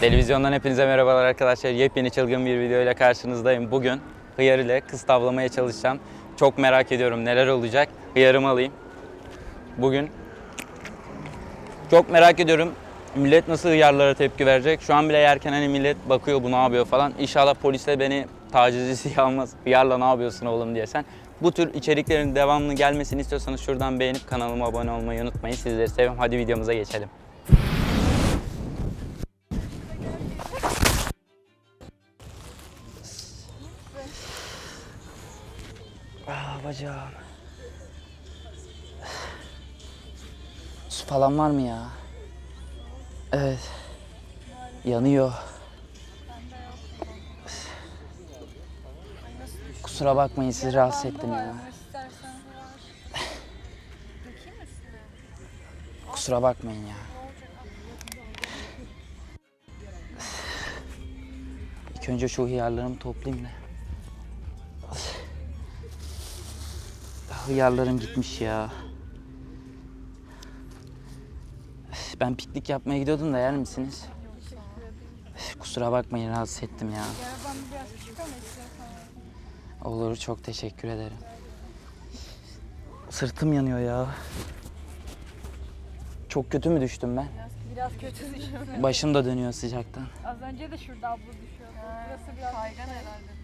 Televizyondan hepinize merhabalar arkadaşlar. Yepyeni çılgın bir video ile karşınızdayım. Bugün hıyar ile kız tavlamaya çalışacağım. Çok merak ediyorum neler olacak. Hıyarımı alayım. Bugün çok merak ediyorum. Millet nasıl hıyarlara tepki verecek? Şu an bile yerken hani millet bakıyor bu ne yapıyor falan. İnşallah polis de beni tacizcisi almaz. Hıyarla ne yapıyorsun oğlum diye sen. Bu tür içeriklerin devamlı gelmesini istiyorsanız şuradan beğenip kanalıma abone olmayı unutmayın. Sizleri seviyorum. Hadi videomuza geçelim. Bacağım. Su falan var mı ya? Evet. Yanıyor. Kusura bakmayın sizi rahatsız ettim ya. Kusura bakmayın ya. İlk önce şu hıyarlarımı toplayayım da. Hıyarlarım gitmiş ya. Ben piknik yapmaya gidiyordum da yer misiniz? Kusura bakmayın rahatsız ettim ya. Olur çok teşekkür ederim. Sırtım yanıyor ya. Çok kötü mü düştüm ben? Biraz, biraz kötü düşüyorsun. Başım da dönüyor sıcaktan. Az önce de şurada abla düşüyordu. Burası biraz kaygan herhalde.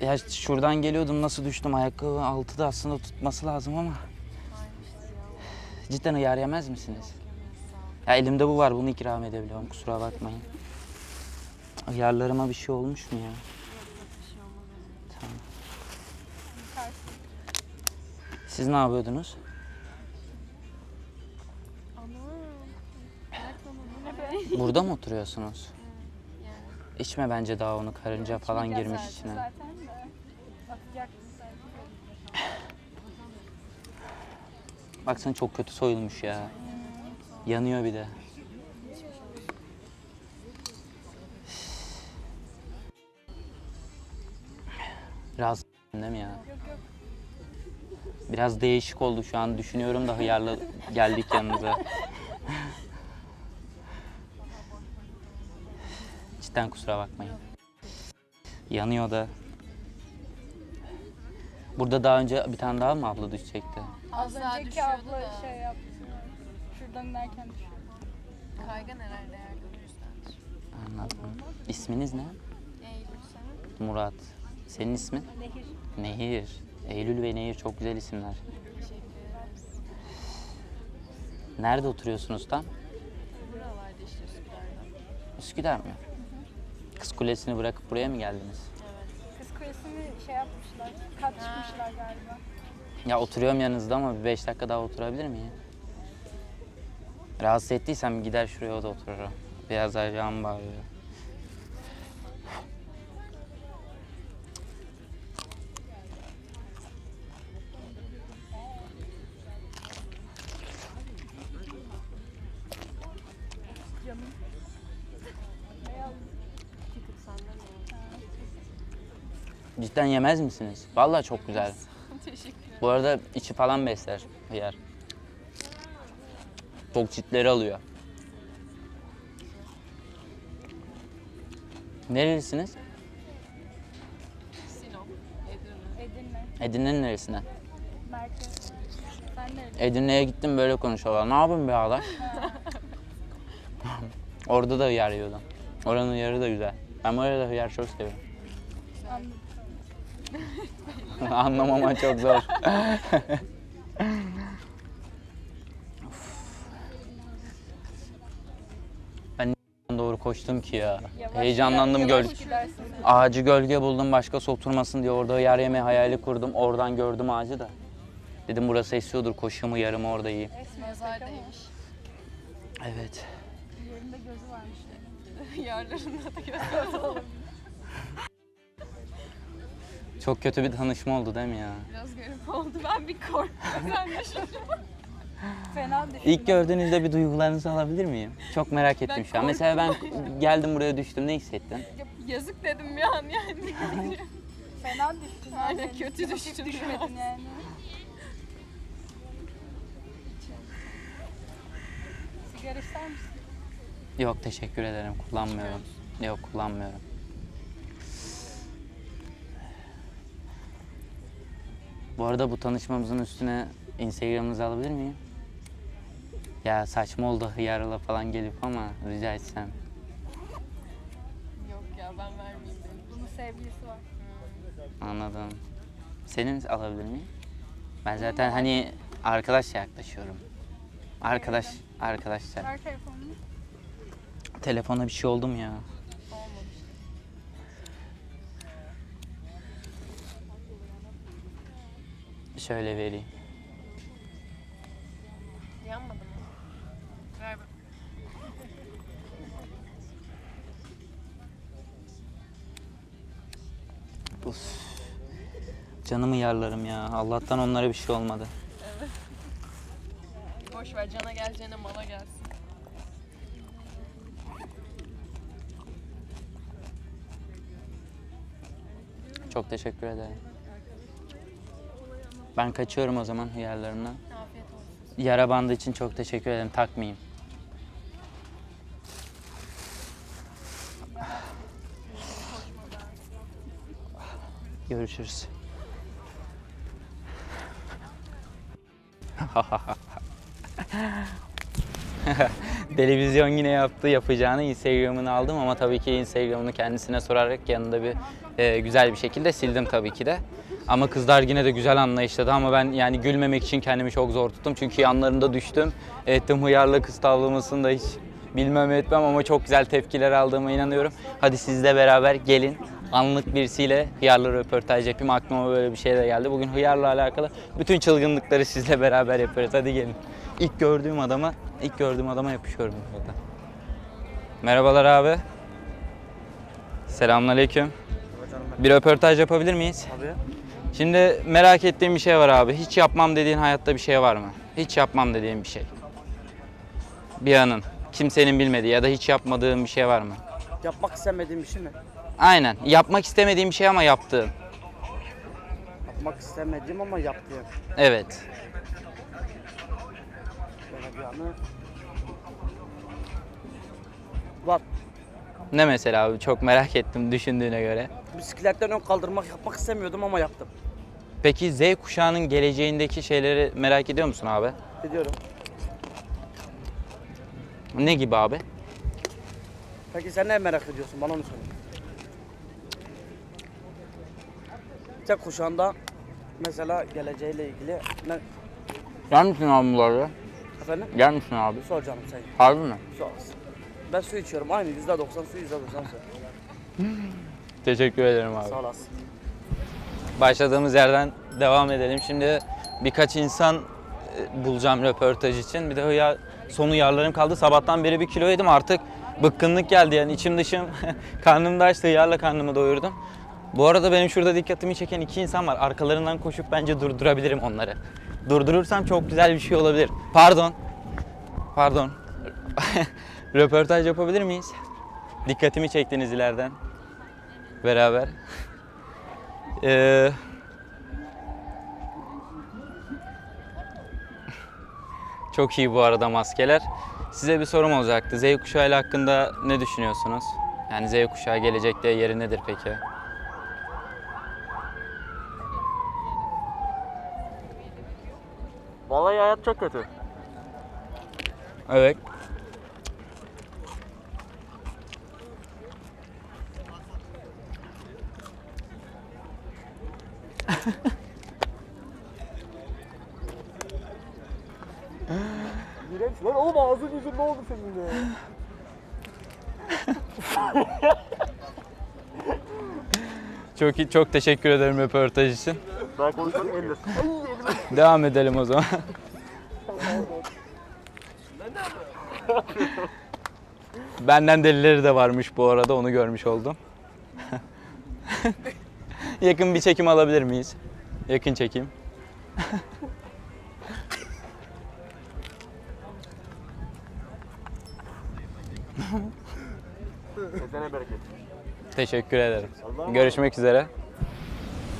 Ya şuradan geliyordum nasıl düştüm ayakkabı altı da aslında tutması lazım ama. Cidden hıyar yemez misiniz? Ya elimde bu var bunu ikram edebiliyorum kusura bakmayın. Hıyarlarıma bir şey olmuş mu ya? Tamam. Siz ne yapıyordunuz? Burada mı oturuyorsunuz? İçme bence daha onu karınca falan girmiş içine. Zaten de. Baksana çok kötü soyulmuş ya. Yanıyor bir de. Biraz değil mi ya? Biraz değişik oldu şu an düşünüyorum da hıyarla geldik yanınıza. Cidden kusura bakmayın. Yanıyor da. Burada daha önce bir tane daha mı abla düşecekti? Az önceki düşüyordu abla da. şey yaptı. Şuradan inerken düşüyordu. Kaygan herhalde yerde o. Anladım. İsminiz ne? Eylül sen? Murat. Senin ismin? Nehir. Nehir. Eylül ve Nehir çok güzel isimler. Teşekkür ederiz. Nerede oturuyorsunuz tam? Buralarda işte Üsküdar'da. Üsküdar mı? Kız Kulesi'ni bırakıp buraya mı geldiniz? Evet. Kız kulesini şey yapmışlar. Kat çıkmışlar galiba. Ya oturuyorum yanınızda ama bir beş dakika daha oturabilir miyim? Rahatsız ettiysem gider şuraya o da otururum. Biraz ayağım bağırıyor. Cidden yemez misiniz? Vallahi çok güzel. Teşekkür ederim. Bu arada içi falan besler yer. Çok çitleri alıyor. Nerelisiniz? Sinop, Edirne. Edirne. Edirne'nin neresinden? Merkez. Sen? Edirne'ye gittim böyle konuşuyorlar. Ne yapayım be adam? Orada da hıyar yiyordum. Oranın hıyarı da güzel. Ben orada hıyar çok seviyorum. Anladım. Anlamama çok zor. ben doğru koştum ki ya. Yavaş Heyecanlandım göl. yavaş gidersin. Ağacı gölge buldum başka oturmasın diye orada yer yeme hayali kurdum. Oradan gördüm ağacı da. Dedim burası esiyordur koşumu yarımı orada yiyeyim. Evet. Yerinde gözü varmış. Yarlarında da göster. Çok kötü bir tanışma oldu değil mi ya? Biraz garip oldu. Ben bir korktum. Şaşırdın. Fena düştü. İlk gördüğünüzde bir duygularınızı alabilir miyim? Çok merak ettim Ben şu an. Mesela ben geldim buraya düştüm ne hissettin? Yazık dedim bir an yani. Fena düştün. Aynen, yani. kötü Hafif düştün düşmedin yani. Sigara ister misin? Yok teşekkür ederim. Kullanmıyorum. Yok kullanmıyorum. Bu arada bu tanışmamızın üstüne Instagram'ınızı alabilir miyim? Ya saçma oldu hıyarla falan gelip ama rica etsem. Yok ya ben vermeyeyim dedim. Bunun sevgilisi var. Anladım. Senin alabilir miyim? Ben zaten hani arkadaş yaklaşıyorum. Arkadaş, arkadaşlar. Ver telefonunu. Telefona bir şey oldu mu ya? Şöyle vereyim. Yanmadı mı? Ver bak. Uf. Canımı yarlarım ya. Allah'tan onlara bir şey olmadı. Boş ver cana geleceğine mala gelsin. Çok teşekkür ederim. Ben kaçıyorum o zaman hıyarlarımdan. Afiyet olsun. Yara bandı için çok teşekkür ederim. Takmayayım. Görüşürüz. Televizyon yine yaptı yapacağını Instagram'ını aldım ama tabii ki Instagram'ını kendisine sorarak yanında bir e, güzel bir şekilde sildim tabii ki de. Ama kızlar yine de güzel anlayışladı ama ben yani gülmemek için kendimi çok zor tuttum. Çünkü yanlarında düştüm. Ettim hıyarla kız tavlamasını da hiç bilmem etmem ama çok güzel tepkiler aldığıma inanıyorum. Hadi sizle beraber gelin. Anlık birisiyle hıyarla röportaj yapayım. Aklıma böyle bir şey de geldi. Bugün hıyarla alakalı bütün çılgınlıkları sizle beraber yapıyoruz. Hadi gelin. İlk gördüğüm adama, ilk gördüğüm adama yapışıyorum burada. Merhabalar abi. Selamünaleyküm. Bir röportaj yapabilir miyiz? Abi. Şimdi merak ettiğim bir şey var abi. Hiç yapmam dediğin hayatta bir şey var mı? Hiç yapmam dediğin bir şey. Bir anın. Kimsenin bilmediği ya da hiç yapmadığın bir şey var mı? Yapmak istemediğim bir şey mi? Aynen. Yapmak istemediğin bir şey ama yaptığın. Yapmak istemediğim ama yaptığım. Evet. Böyle bir anı. Var. Ne mesela abi? Çok merak ettim düşündüğüne göre. Bisikletten ön kaldırmak yapmak istemiyordum ama yaptım. Peki Z kuşağının geleceğindeki şeyleri merak ediyor musun abi? Biliyorum. Ne gibi abi? Peki sen ne merak ediyorsun? Bana onu söyle. Z kuşağında mesela geleceğiyle ilgili ne Yer misin abi bunları? efendim? Yer misin abi? Sor canım sen. Harbi mi? Sor. Ben su içiyorum. Aynı yüzde doksan su yüzde doksan su. Teşekkür ederim abi. Sağ olasın. Başladığımız yerden devam edelim. Şimdi birkaç insan e, bulacağım röportaj için. Bir de hıyar, sonu yarlarım kaldı. Sabahtan beri bir kilo yedim artık bıkkınlık geldi yani içim dışım karnım da açtı yarla karnımı doyurdum. Bu arada benim şurada dikkatimi çeken iki insan var. Arkalarından koşup bence durdurabilirim onları. Durdurursam çok güzel bir şey olabilir. Pardon. Pardon. Röportaj yapabilir miyiz? Dikkatimi çektiniz ileriden. Beraber. Ee, çok iyi bu arada maskeler. Size bir sorum olacaktı. Z kuşağı ile hakkında ne düşünüyorsunuz? Yani Z kuşağı gelecekte yeri nedir peki? Vallahi hayat çok kötü. Evet. İğrenç lan oğlum ağzın yüzün ne oldu senin ya? Çok iyi, çok teşekkür ederim röportaj için. Ben konuşmak eldir. Devam edelim o zaman. Benden delileri de varmış bu arada onu görmüş oldum. Yakın bir çekim alabilir miyiz? Yakın çekim. Teşekkür ederim. Görüşmek üzere.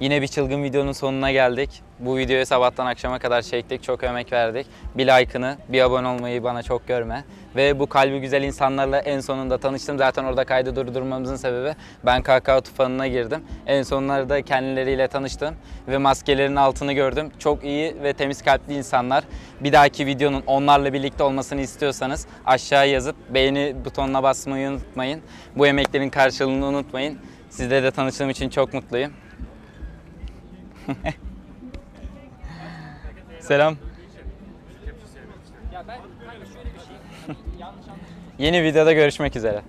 Yine bir çılgın videonun sonuna geldik. Bu videoyu sabahtan akşama kadar çektik. Çok emek verdik. Bir like'ını, bir abone olmayı bana çok görme. Ve bu kalbi güzel insanlarla en sonunda tanıştım. Zaten orada kaydı durdurmamızın sebebi ben KK tufanına girdim. En sonlarda kendileriyle tanıştım ve maskelerin altını gördüm. Çok iyi ve temiz kalpli insanlar. Bir dahaki videonun onlarla birlikte olmasını istiyorsanız aşağı yazıp beğeni butonuna basmayı unutmayın. Bu emeklerin karşılığını unutmayın. Sizle de tanıştığım için çok mutluyum. Selam. Yeni videoda görüşmek üzere.